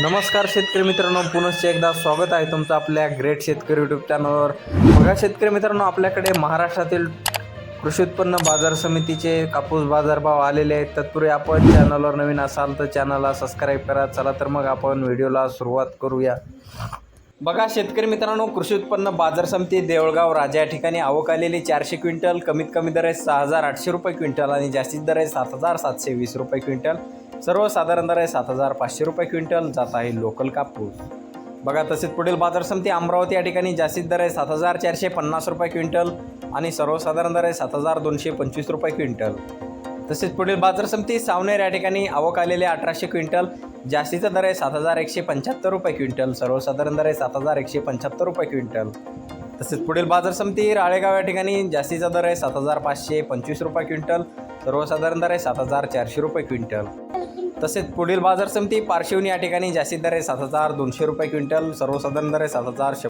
नमस्कार शेतकरी मित्रांनो पुनश्च एकदा स्वागत आहे तुमचं आपल्या ग्रेट शेतकरी यूट्यूब चॅनलवर बघा शेतकरी मित्रांनो आपल्याकडे महाराष्ट्रातील कृषी उत्पन्न बाजार समितीचे कापूस बाजारभाव आलेले आहेत. तत्पूर्वी आपण चॅनलवर नवीन असाल तर चॅनलला सबस्क्राईब करा. चला तर मग आपण व्हिडिओला सुरुवात करूया. बघा शेतकरी मित्रांनो कृषी उत्पन्न बाजार समिती देवळगाव राजा या ठिकाणी आवक आलेली चारशे क्विंटल. कमीत कमी दर आहे सहा हजार आठशे रुपये क्विंटल आणि जास्तीत दर आहे सात हजार सातशे वीस रुपये क्विंटल. सर्वसाधारण दर आहे सात हजार पाचशे रुपये क्विंटल जात आहे लोकल कापूस. बघा तसेच पुढील बाजार समिती अमरावती या ठिकाणी जास्तीत दर आहे सात हजार चारशे पन्नास रुपये क्विंटल आणि सर्वसाधारण दर आहे सात हजार दोनशे पंचवीस रुपये क्विंटल. तसेच पुढील बाजार समिती सावनेर या ठिकाणी आवक आलेले अठराशे क्विंटल जास्तीचा दर आहे सात हजार एकशे पंच्याहत्तर रुपये क्विंटल सर्वसाधारण दर आहे सात हजार एकशे पंच्याहत्तर रुपये क्विंटल. तसेच पुढील बाजार समिती राळेगाव या ठिकाणी जास्तीचा दर आहे सात हजार पाचशे पंचवीस रुपये क्विंटल सर्वसाधारण दर आहे सात हजार चारशे रुपये क्विंटल. तसेच पुढील बाजार समिती पारशिवनी या ठिकाणी जास्तीत दर आहे सात हजार दोनशे रुपये क्विंटल सर्वसाधारण दर आहे सात हजार